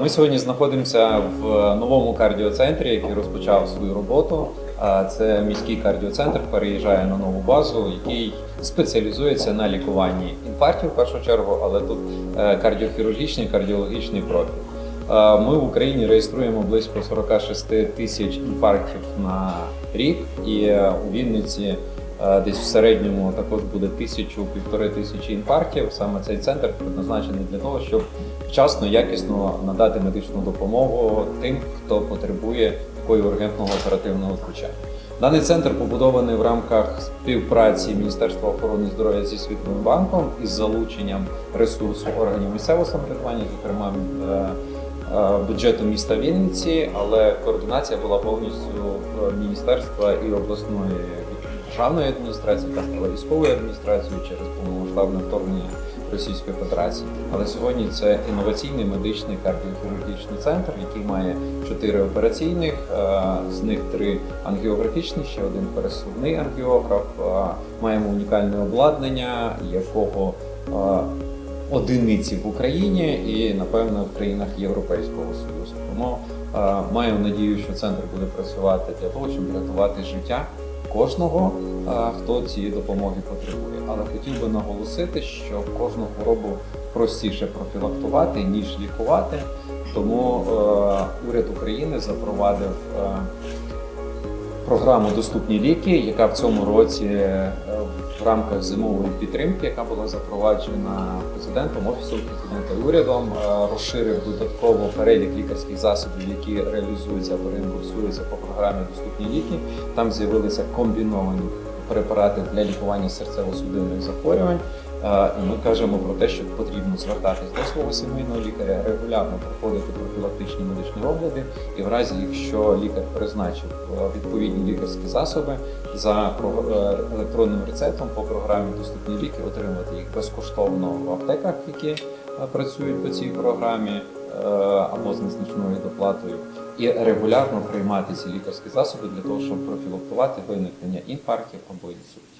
Ми сьогодні знаходимося в новому кардіоцентрі, який розпочав свою роботу. Це міський кардіоцентр, переїжджає на нову базу, який спеціалізується на лікуванні інфарктів в першу чергу, але тут е, кардіохірургічний, кардіологічний профіль. Ми в Україні реєструємо близько 46 тисяч інфарктів на рік, і е, у Вінниці десь в середньому також буде тисячу півтори тисячі інфарктів. Саме цей центр предназначений для того, щоб вчасно, якісно надати медичну допомогу тим, хто потребує такої ургентного оперативного втручання. Даний центр побудований в рамках співпраці Міністерства охорони здоров'я зі Світовим банком із залученням ресурсу органів місцевого самоврядування, зокрема е, е, бюджету міста Вінниці, але координація була повністю е, міністерства і обласної державної адміністрації, яка стала військовою адміністрацією через повномасштабне вторгнення Російської Федерації. Але сьогодні це інноваційний медичний кардіохірургічний центр, який має чотири операційних, е, з них три ангіографічні, ще один пересувний ангіограф. Е, Маємо унікальне обладнання, якого е, одиниці в Україні і напевно в країнах Європейського Союзу. Тому маю надію, що центр буде працювати для того, щоб рятувати життя кожного, е, хто цієї допомоги потребує. Але хотів би наголосити, що кожну хворобу простіше профілактувати ніж лікувати. Тому е, уряд України запровадив. е, програму Доступні ліки, яка в цьому році в рамках зимової підтримки, яка була запроваджена президентом, офісом президента урядом, е, розширив додатково перелік лікарських засобів, які реалізуються або реімбурсуються по програмі Доступні ліки. Там з'явилися комбіновані препарати для лікування серцево-судинних захворювань. І ми кажемо про те, що потрібно звертатись до свого сімейного лікаря, регулярно проходити профілактичні медичні огляди, і в разі, якщо лікар призначив е, відповідні лікарські засоби за е, електронним рецептом по програмі Доступні ліки, отримати їх безкоштовно в аптеках, які е, працюють по цій програмі, або з незначною доплатою, і регулярно приймати ці лікарські засоби для того, щоб профілактувати виникнення інфарктів або інсультів.